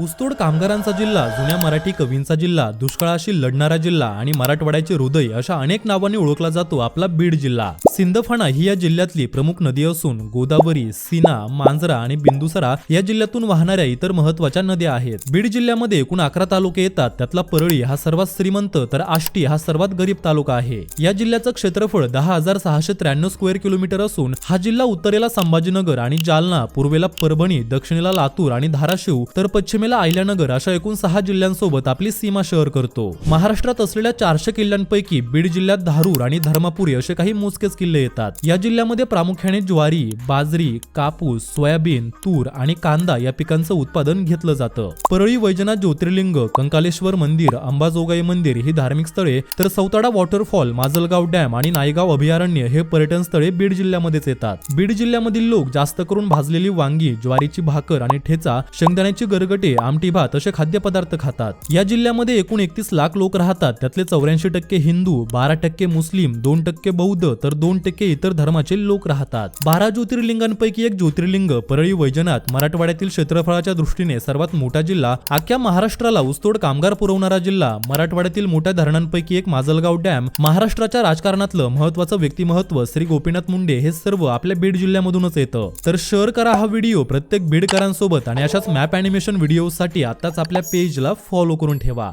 ऊसतोड कामगारांचा जिल्हा जुन्या मराठी कवींचा जिल्हा दुष्काळाशी लढणारा जिल्हा आणि मराठवाड्याचे हृदय अशा अनेक नावांनी ओळखला जातो आपला बीड जिल्हा. सिंदफणा ही या जिल्ह्यातली प्रमुख नदी असून गोदावरी सीना मांजरा आणि बिंदुसरा या जिल्ह्यातून वाहणाऱ्या इतर महत्त्वाच्या नद्या आहेत. बीड जिल्ह्यामध्ये एकूण अकरा तालुके येतात. त्यातला परळी हा सर्वात श्रीमंत तर आष्टी हा सर्वात गरीब तालुका आहे. या जिल्ह्याचं क्षेत्रफळ दहा हजार सहाशे त्र्याण्णव स्क्वेअर किलोमीटर असून हा जिल्हा उत्तरेला संभाजीनगर आणि जालना पूर्वेला परभणी दक्षिणेला लातूर आणि धाराशिव तर पश्चिमेला अहिल्यानगर अशा एकूण सहा जिल्ह्यांसोबत आपली सीमा शहर करतो. महाराष्ट्रात असलेल्या चारशे किल्ल्यांपैकी बीड जिल्ह्यात धारूर आणि धर्मापुरी असे काही मोजकेच किल्ले येतात. या जिल्ह्यामध्ये प्रामुख्याने ज्वारी बाजरी कापूस सोयाबीन तूर आणि कांदा या पिकांचं उत्पादन घेतलं जातं. परळी वैजनाथ ज्योतिर्लिंग कंकालेश्वर मंदिर अंबाजोगाई मंदिर ही धार्मिक स्थळे तर सौताडा वॉटरफॉल माजलगाव डॅम आणि नायगाव अभयारण्य हे पर्यटन स्थळे बीड जिल्ह्यामध्येच येतात. बीड जिल्ह्यामधील लोक जास्त करून भाजलेली वांगी ज्वारीची भाकर आणि ठेचा शेंगदाण्याची गरगटे आमटी भात असे खाद्यपदार्थ खातात. या जिल्ह्यामध्ये एकूण एकतीस लाख लोक राहतात. त्यातले चौऱ्याऐंशी टक्के हिंदू बारा टक्के मुस्लिम दोन टक्के बौद्ध तर दोन टक्के इतर धर्माचे लोक राहतात. बारा ज्योतिर्लिंगांपैकी एक ज्योतिर्लिंग परळी वैजनाथ मराठवाड्यातील क्षेत्रफळाच्या दृष्टीने सर्वात मोठा जिल्हा अख्ख्या महाराष्ट्राला ऊसतोड कामगार पुरवणारा जिल्हा मराठवाड्यातील मोठ्या धरणांपैकी एक माजलगाव डॅम महाराष्ट्राच्या राजकारणातलं महत्वाचं व्यक्तिमत्व श्री गोपीनाथ मुंडे हे सर्व आपल्या बीड जिल्ह्यामधूनच येतं. तर शेअर करा हा व्हिडिओ प्रत्येक बीडकरांसोबत आणि अशाच मॅप अॅनिमेशन व्हिडिओसाठी आताच आपल्या पेजला फॉलो करून ठेवा.